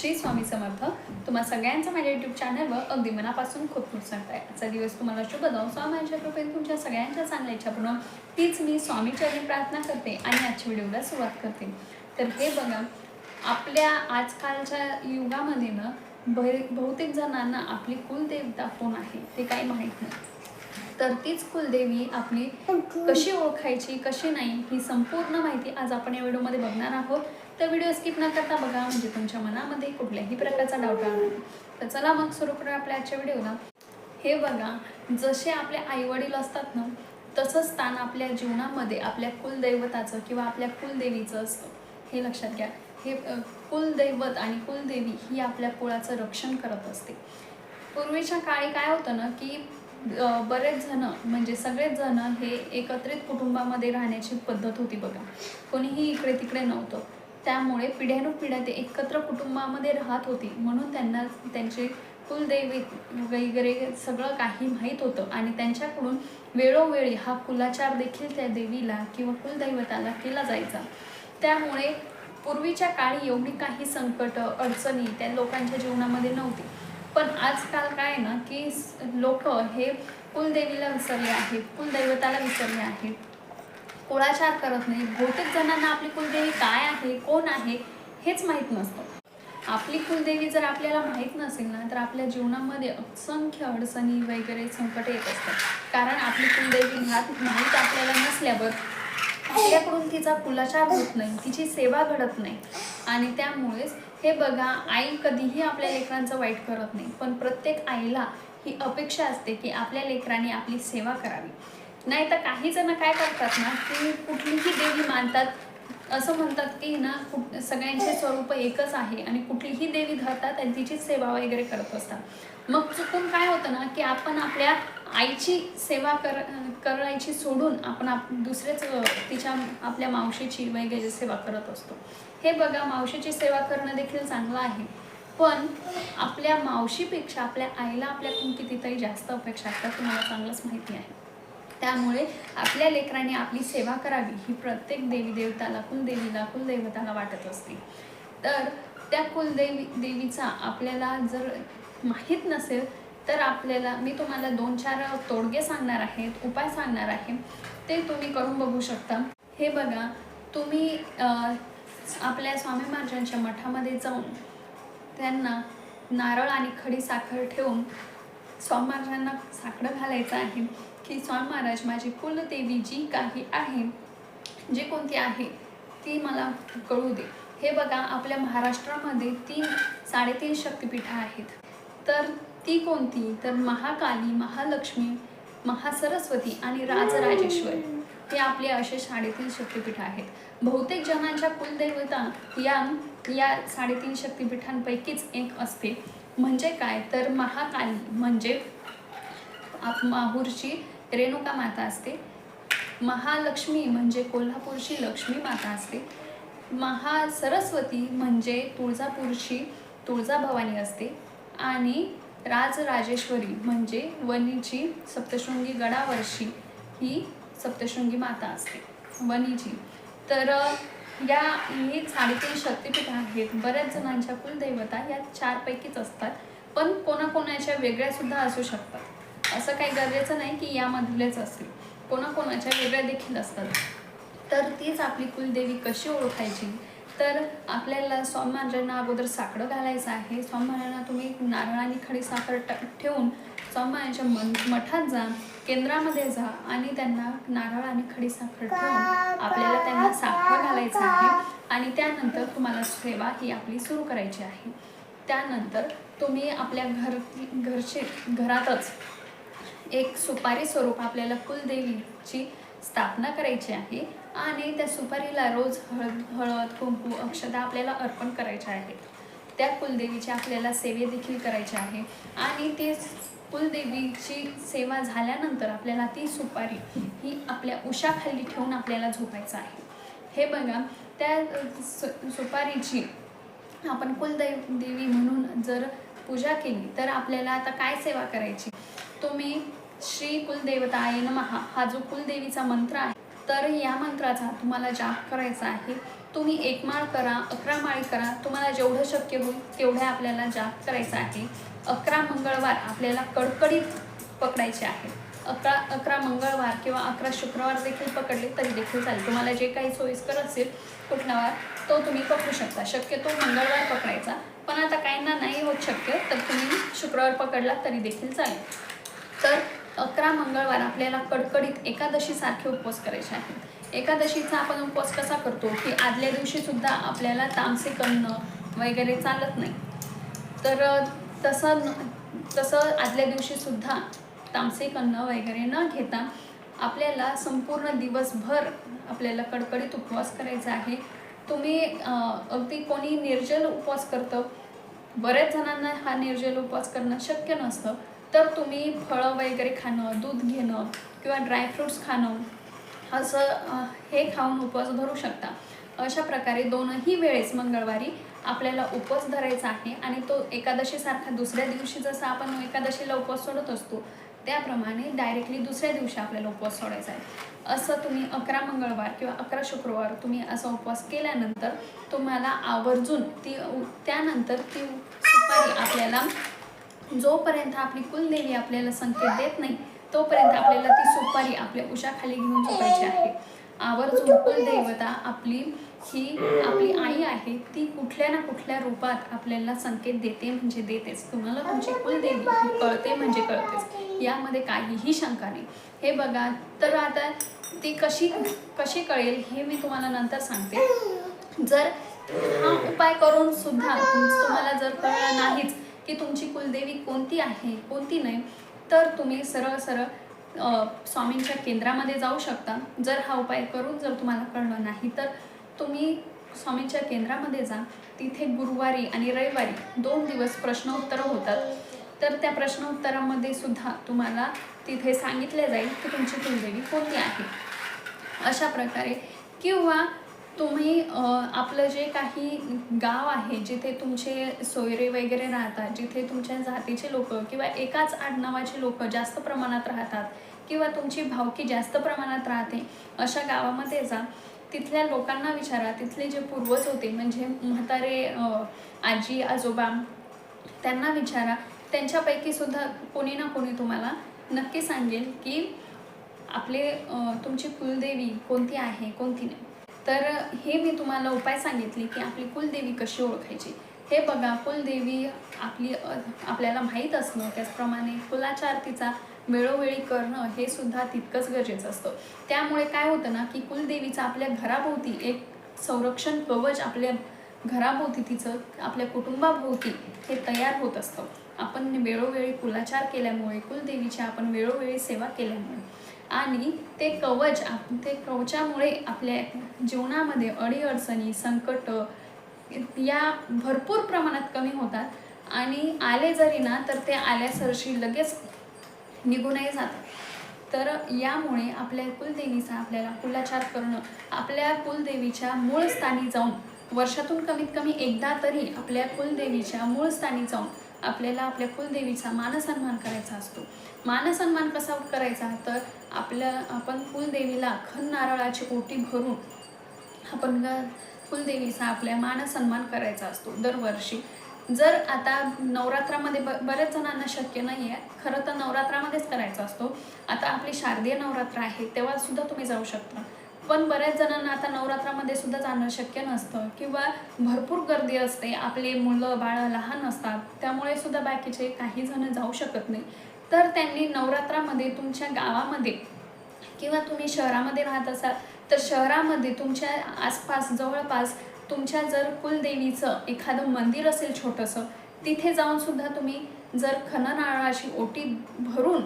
श्री स्वामी समर्थ. तुम्हा सगळ्यांचं माझ्या युट्यूब चॅनलवर अगदी मनापासून खूप खूप सांगताय आजचा दिवस तुम्हाला शुभ जाऊ स्वामींच्या कृपेने तुमच्या सगळ्यांच्या चांगल्या इच्छापूर्ण तीच मी स्वामीचरणी प्रार्थना करते आणि आजच्या व्हिडिओला सुरुवात करते. तर हे बघा आपल्या आजकालच्या युगामध्ये ना बरे बहुतेक जणांना आपली कुलदेवता कोण आहे ते काही माहीत नाही. तर तीच कुलदेवी आपली कशी ओळखायची कशी नाही ही संपूर्ण माहिती आज आपण या व्हिडिओमध्ये बघणार आहोत. तर व्हिडिओ स्किप न करता बघा म्हणजे तुमच्या मनामध्ये कुठल्याही प्रकारचा डाऊट राहणार नाही. तर चला मग सुरू करूया आपल्या आजच्या व्हिडिओला. हे बघा जसे आपले आईवडील असतात ना तसं स्थान आपल्या जीवनामध्ये आपल्या कुलदैवताचं किंवा आपल्या कुलदेवीचं असतं. हे लक्षात घ्या. हे कुलदैवत आणि कुलदेवी ही आपल्या कुळाचं रक्षण करत असते. पूर्वीच्या काळी काय होतं ना की बरेच जण म्हणजे सगळेच जण हे एकत्रित कुटुंबामध्ये राहण्याची पद्धत होती बघा. कोणीही इकडे तिकडे नव्हतं. त्यामुळे पिढ्यानुपिढ्या ते एकत्र कुटुंबामध्ये राहत होती. म्हणून त्यांना त्यांचे कुलदैवी वगैरे सगळं काही माहीत होतं. आणि त्यांच्याकडून वेळोवेळी हा कुलाचार देखील त्या देवीला किंवा कुलदैवताला केला जायचा. त्यामुळे पूर्वीच्या काळी एवढी काही संकट अडचणी त्या लोकांच्या जीवनामध्ये नव्हती. पण आजकाल काय आहे ना की लोक हे कुलदेवीला विसरले आहेत कुलदैवताला विसरले आहेत. कुळाचार करत नाही. बहुतेक जणांना आपली कुलदेवी काय आहे कोण आहे हेच माहीत नसतं. आपली कुलदेवी जर आपल्याला माहीत नसेल ना तर आपल्या जीवनामध्ये असंख्य अडचणी वगैरे संकट येत असतात. कारण आपली कुलदेवी माहीत माहीत आपल्याला नसल्यावर आपल्याकडून तिचा कुलाचार होत नाही तिची सेवा घडत नाही. आणि त्यामुळेच हे बघा आई कधीही आपल्या लेकरांचं वाईट करत नाही. पण प्रत्येक आईला ही अपेक्षा असते की आपल्या लेकरांनी आपली सेवा करावी. नाही तर काही जण काय करतात ना की कुठलीही देवी मानतात. असं म्हणतात की ना कुठ सगळ्यांचे स्वरूप एकच आहे आणि कुठलीही देवी धरतात आणि तिचीच सेवा वगैरे करत असतात. मग चुकून काय होतं ना की आपण आपल्या आईची सेवा कर करायची सोडून आपण आप दुसरेच तिच्या आपल्या मावशीची वगैरे सेवा करत असतो. हे बघा मावशीची सेवा करणं देखील चांगलं आहे. पण आपल्या मावशीपेक्षा आपल्या आईला आपल्याकडून कितीतरी जास्त अपेक्षा असतात तुम्हाला चांगलंच माहिती आहे. त्यामुळे आपल्या लेकरांनी आपली सेवा करावी ही प्रत्येक देवी देवताला कुलदेवीला कुलदेवताला वाटत असते. तर त्या कुलदेवी देवीचा आपल्याला जर माहीत नसेल तर आपल्याला मी तुम्हाला दोन चार तोडगे सांगणार आहेत उपाय सांगणार आहे. ते तुम्ही करून बघू शकता. हे बघा तुम्ही आपल्या स्वामी महाराजांच्या मठामध्ये जाऊन त्यांना नारळ आणि खडी साखर ठेवून स्वामी महाराजांना साखरं घालायचं आहे. की स्वामी महाराज माझी कुलदेवी जी काही आहे जी कोणती आहे ती मला कळू दे. हे बघा आपल्या महाराष्ट्रामध्ये तीन साडेतीन शक्तिपीठं आहेत. तर ती कोणती? तर महाकाली महालक्ष्मी महासरस्वती आणि राजराजेश्वरी. हे आपले असे साडेतीन शक्तिपीठ आहेत. बहुतेक जणांच्या कुलदैवता या या साडेतीन शक्तिपीठांपैकीच एक असते. म्हणजे काय? तर महाकाली म्हणजे आप माहूरची रेणुका माता असते. महालक्ष्मी म्हणजे कोल्हापूरची लक्ष्मी माता असते. महासरस्वती म्हणजे तुळजापूरची तुळजाभवानी असते. आणि राजराजेश्वरी म्हणजे वनीची सप्तशृंगी गडावर्षी ही सप्तशृंगी माता असते. वनीची तर या ही साडेतीन शक्तिपीठ आहेत. बऱ्याच जणांच्या कुलदैवता या चारपैकीच असतात. पण कोणाकोणाच्या वेगळ्यासुद्धा असू शकतात. असं काही गरजेचं नाही की यामधलेच असेल. कोणाकोणाच्या वेगळ्या देखील असतात. तर तीच आपली कुलदेवी कशी ओळखायची? तर आपल्याला स्वामी महाराजांना अगोदर साकडं घालायचं आहे. स्वामी महाराजांना तुम्ही नारळ आणि खडी साखर ट- ठेवून स्वामी महाराजांच्या मन मठात जा केंद्रामध्ये जा आणि त्यांना नारळ आणि खडी साखर ठेवून आपल्याला त्यांना साखर घालायचं आहे. आणि त्यानंतर तुम्हाला सेवा ही आपली सुरू करायची आहे. त्यानंतर तुम्ही आपल्या घर घरचे घरातच एक सुपारी स्वरूप आपल्याला कुलदेवीची स्थापना करायची आहे आणि त्या सुपारीला रोज हळद हळद कुंकू अक्षदा आपल्याला अर्पण करायच्या आहेत त्या कुलदेवीची आपल्याला सेवे देखील करायची आहे आणि ते कुलदेवीची सेवा झाल्यानंतर आपल्याला ती सुपारी ही आपल्या उशाखाली ठेवून आपल्याला झोपायचं आहे. हे बघा त्या सु- सुपारीची आपण कुलदैव देवी म्हणून जर पूजा केली तर आपल्याला आता काय सेवा करायची? तुम्ही श्री कुलदेवताय महा हा जो कुलदेवीचा मंत्र आहे तर या मंत्राचा तुम्हाला जाप करायचा आहे. तुम्ही एक माळ करा अकरा माळी करा. तुम्हाला जेवढं शक्य होईल तेवढ्या आपल्याला जाप करायचा आहे. अकरा मंगळवार आपल्याला कडकडीत पकडायचे आहे. अकरा अकरा मंगळवार किंवा अकरा शुक्रवार देखील पकडले तरी देखील चालेल. तुम्हाला जे काही सोयीस्कर असेल कुठला वार तो तुम्ही पकडू शकता. शक्यतो मंगळवार पकडायचा. पण आता काहींना नाही होत शक्य तर तुम्ही शुक्रवार पकडला तरी देखील चालेल. तर अकरा मंगळवार आपल्याला कडकडीत एकादशीसारखे उपवास करायचे आहेत. एकादशीचा आपण उपवास कसा करतो? की आदल्या दिवशीसुद्धा आपल्याला तामसे करणं वगैरे चालत नाही. तर तसं तसं आदल्या दिवशीसुद्धा तामसे करणं वगैरे न घेता आपल्याला संपूर्ण दिवसभर आपल्याला कडकडीत उपवास करायचा आहे. तुम्ही अगदी कोणी निर्जल उपवास करतं बऱ्याच जणांना हा निर्जल उपवास करणं शक्य नसतं. तर तुम्ही फळं वगैरे खाणं दूध घेणं किंवा ड्रायफ्रुट्स खाणं असं हे खाऊन उपवास धरू शकता. अशा प्रकारे दोनही वेळेस मंगळवारी आपल्याला उपवास धरायचा आहे आणि तो एकादशीसारखा दुसऱ्या दिवशी जसं आपण एकादशीला उपवास सोडत असतो त्याप्रमाणे डायरेक्टली दुसऱ्या दिवशी आपल्याला उपवास सोडायचा आहे. असं तुम्ही अकरा मंगळवार किंवा अकरा शुक्रवार तुम्ही असा उपवास केल्यानंतर तुम्हाला आवर्जून ती त्यानंतर ती सुपारी आपल्याला जोपर्यंत आपली कुलदेवी आपल्याला संकेत देत नाही तोपर्यंत आपल्याला ती सुपारी आपल्या उशाखाली घेऊन झोपायची आहे. आवर्जून कुलदेवता आपली ही आपली आई आहे ती कुठल्या ना कुठल्या रूपात आपल्याला संकेत देते म्हणजे देतेच. तुम्हाला तुमची कुलदेवी कळते म्हणजे कळतेच. यामध्ये काहीही शंका नाही. हे बघा तर आता ती कशी कशी कळेल हे मी तुम्हाला नंतर सांगते. जर हा उपाय करून सुद्धा तुम्हाला जर कळला नाहीच की तुमची कुलदेवी कोणती आहे कोणती नाही तर तुम्ही सरळ सरळ स्वामींच्या केंद्रामध्ये जाऊ शकता. जर हा उपाय करून जर तुम्हाला कळलं नाही तर तुम्ही स्वामींच्या केंद्रामध्ये जा. तिथे गुरुवारी आणि रविवारी दोन दिवस प्रश्नोत्तरं होतात. तर त्या प्रश्नोत्तरामध्ये सुद्धा तुम्हाला तिथे सांगितले जाईल की तुमची कुलदेवी कोणती आहे. अशा प्रकारे किंवा तुम्ही आपलं जे काही गाव आहे जिथे तुमचे सोयरे वगैरे राहतात जिथे तुमच्या जातीचे लोक किंवा एकाच आडनावाचे लोक जास्त प्रमाणात राहतात किंवा तुमची भावकी जास्त प्रमाणात राहते अशा गावामध्ये जा. तिथल्या लोकांना विचारा. तिथले जे पूर्वज होते म्हणजे म्हातारे आजी आजोबा त्यांना विचारा. त्यांच्यापैकी सुद्धा कोणी ना कोणी तुम्हाला नक्की सांगेल की आपले तुमची कुलदेवी कोणती आहे कोणती नाही. तर हे मी तुम्हाला उपाय सांगितले की आपली कुलदेवी कशी ओळखायची? हे बघा कुलदेवी आपली आपल्याला माहीत असणं त्याचप्रमाणे कुलाचार तिचा वेळोवेळी करणं हे सुद्धा तितकंच गरजेचं असतं. त्यामुळे काय होतं ना की कुलदेवीचं आपल्या घराभोवती एक संरक्षण कवच आपल्या घराभोवती तिचं आपल्या कुटुंबाभोवती हे तयार होत असतं. आपण वेळोवेळी कुलाचार केल्यामुळे कुलदेवीची आपण वेळोवेळी सेवा केल्यामुळे. आणि ते कवच आप- ते कवचामुळे आपल्या जीवनामध्ये अडीअडचणी संकट या भरपूर प्रमाणात कमी होतात. आणि आले जरी ना तर ते आल्यासरशी लगेच निघूनही जातात. तर यामुळे आपल्या कुलदेवीचा आपल्याला कुलाचार करणं आपल्या कुलदेवीच्या मूळ स्थानी जाऊन वर्षातून कमीत कमी एकदा तरी आपल्या कुलदेवीच्या मूळ स्थानी जाऊन आपल्याला आपल्या कुलदेवीचा मानसन्मान करायचा असतो. मानसन्मान कसा करायचा? तर आपल्या आपण कुलदेवीला खन नारळाची ओटी भरून आपण कुलदेवीचा आपल्या मानसन्मान करायचा असतो दरवर्षी. जर आता नवरात्रामध्ये ब बऱ्याच जणांना शक्य नाही आहे खरं तर नवरात्रामध्येच करायचा असतो. आता आपली शारदीय नवरात्र आहे तेव्हा सुद्धा तुम्ही जाऊ शकता. पण बऱ्याच जणांना आता नवरात्रामध्ये सुद्धा जाणं शक्य नसतं. किंवा भरपूर गर्दी असते. आपले मुलं बाळं लहान असतात. त्यामुळे सुद्धा बाकीचे काही जण जाऊ शकत नाही. तर त्यांनी नवरात्रामध्ये तुमच्या गावामध्ये किंवा तुम्ही शहरामध्ये राहत असाल तर शहरामध्ये तुमच्या आसपास जवळपास तुमच्या जर कुलदेवीचं एखादं मंदिर असेल छोटंसं तिथे जाऊन सुद्धा तुम्ही जर खननाळाची ओटी भरून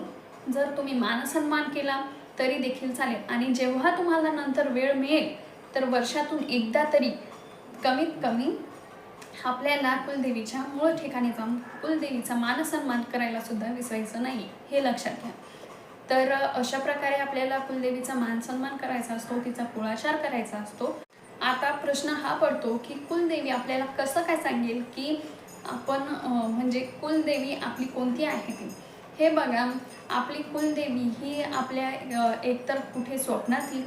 जर तुम्ही मानसन्मान केला तरी देखील चालेल. आणि जेव्हा तुम्हाला नंतर वेळ मिळेल तर वर्षातून एकदा तरी कमीत कमी आपल्याला कुलदेवीच्या मूळ ठिकाणी जाऊन कुलदेवीचा मानसन्मान करायला सुद्धा विसरायचं नाही हे लक्षात घ्या. तर अशा प्रकारे आपल्याला कुलदेवीचा मानसन्मान करायचा असतो तिचा कुळाचार करायचा असतो. आता प्रश्न हा पडतो की कुलदेवी आपल्याला कसं काय सांगेल की आपण म्हणजे कुलदेवी आपली कोणती आहे ती? हे बघा आपली कुलदेवी ही आपल्या एकतर कुठे स्वप्नात येईल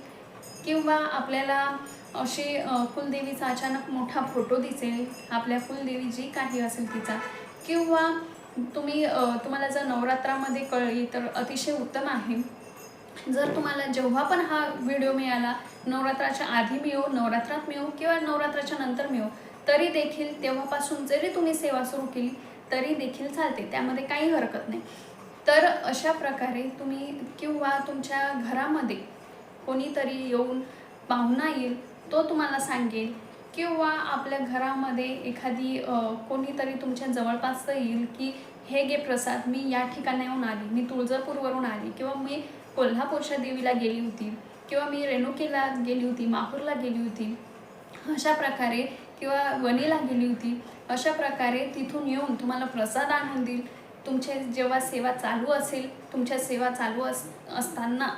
किंवा आपल्याला अशी कुलदेवीचा अचानक मोठा फोटो दिसेल आपल्या कुलदेवी जी काही असेल तिचा किंवा तुम्ही तुम्हाला जर नवरात्रामध्ये कळली तर अतिशय उत्तम आहे. जर तुम्हाला जेव्हा पण हा व्हिडिओ मिळाला नवरात्राच्या आधी मिळो नवरात्रात मिळो किंवा नवरात्राच्या नंतर मिळो तरी देखील तेव्हापासून जरी तुम्ही सेवा सुरू केली तरी देखील चालते त्यामध्ये काही हरकत नाही. तर अशा प्रकारे तुम्ही किंवा तुमच्या घरामध्ये कोणीतरी येऊन पाहुणा येईल तो तुम्हाला सांगेल किंवा आपल्या घरामध्ये एखादी कोणीतरी तुमच्या जवळपास येईल की हे गे प्रसाद मी या ठिकाणाहून आली. मी तुळजापूरवरून आली. किंवा मी कोल्हापूरच्या देवीला गेली होती किंवा मी रेणुकेला गेली होती माहूरला गेली होती अशा प्रकारे किंवा वणीला गेली होती अशा प्रकारे तिथून येऊन तुम्हाला प्रसाद आणून देईल. तुमचे जेव्हा सेवा चालू असेल तुमच्या सेवा चालू अस असताना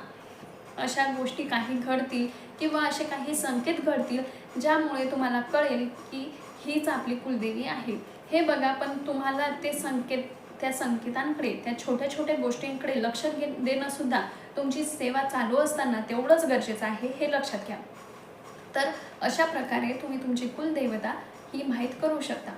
अशा गोष्टी काही घडतील किंवा असे काही संकेत घडतील ज्यामुळे तुम्हाला कळेल की हीच आपली कुलदेवी आहे. हे बघा पण तुम्हाला ते संकेत त्या संकेतांकडे त्या छोट्या छोट्या गोष्टींकडे लक्ष घे देणंसुद्धा तुमची सेवा चालू असताना तेवढंच गरजेचं आहे हे लक्षात घ्या. तर अशा प्रकारे तुम्ही तुमची कुलदेवता ही माहीत करू शकता.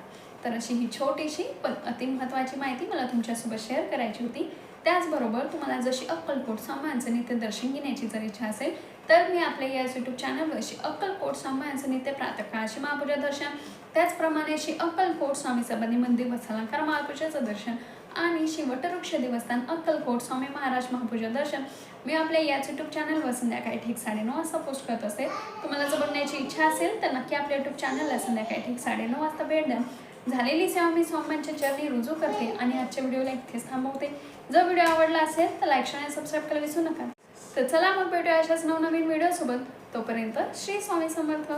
तर अशी ही छोटीशी पण अति महत्त्वाची माहिती मला तुमच्यासोबत शेअर करायची होती. त्याचबरोबर तुम्हाला जशी अक्कलकोट समाजाचं नित्य दर्शन घेण्याची जर इच्छा असेल तर मी आपल्या या यूट्यूब चॅनलवर अशी अक्कलकोट समाजाचं नित्य प्रातकाळाची महापूजा दर्शन त्याचप्रमाणे अशी अक्कलकोट स्वामी सबंधी मंदिर वत्सलंकार महापूजाचं दर्शन आणि शिवटवृक्ष देवस्थान अक्कलकोट स्वामी महाराज महापूजा दर्शन मी आपल्या याच यूट्यूब चॅनलवर संध्याकाळी ठीक साडेनऊ वाजता पोस्ट करत असेल. तुम्हाला जर बघण्याची इच्छा असेल तर नक्की आपल्या यूट्यूब चॅनलला संध्याकाळी ठीक साडेनऊ वाजता भेट द्या. झालेली सेवा मी स्वामींच्या चरणी रुजू करते आणि आजच्या व्हिडिओला इथेच थांबवते. जर व्हिडिओ आवडला असेल तर लाईक आणि सबस्क्राईब करायला विसरू नका. तर चला मग भेटूया अशाच नवनवीन व्हिडिओसोबत. तोपर्यंत श्री स्वामी समर्थ.